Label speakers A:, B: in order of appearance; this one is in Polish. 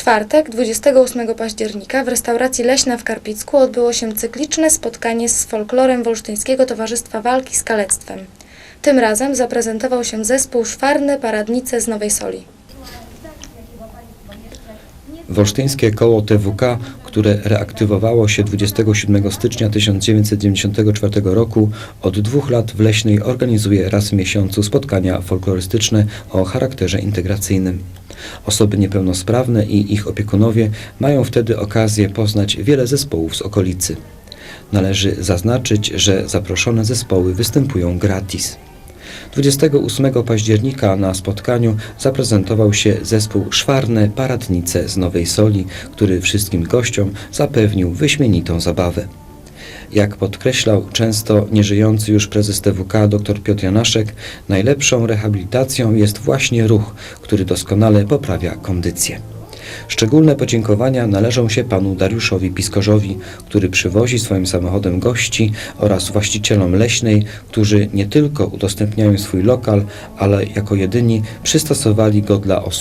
A: czwartek, 28 października w restauracji Leśna w Karpicku odbyło się cykliczne spotkanie z folklorem Wolsztyńskiego Towarzystwa Walki z Kalectwem. Tym razem zaprezentował się zespół Szwarne Paradnice z Nowej Soli.
B: Wolsztyńskie koło TWK, które reaktywowało się 27 stycznia 1994 roku, od dwóch lat w Leśnej organizuje raz w miesiącu spotkania folklorystyczne o charakterze integracyjnym. Osoby niepełnosprawne i ich opiekunowie mają wtedy okazję poznać wiele zespołów z okolicy. Należy zaznaczyć, że zaproszone zespoły występują gratis. 28 października na spotkaniu zaprezentował się zespół Szwarne Paradnice z Nowej Soli, który wszystkim gościom zapewnił wyśmienitą zabawę. Jak podkreślał często nieżyjący już prezes TWK dr Piotr Janaszek, najlepszą rehabilitacją jest właśnie ruch, który doskonale poprawia kondycję. Szczególne podziękowania należą się panu Dariuszowi Piskorzowi, który przywozi swoim samochodem gości oraz właścicielom leśnej, którzy nie tylko udostępniają swój lokal, ale jako jedyni przystosowali go dla osób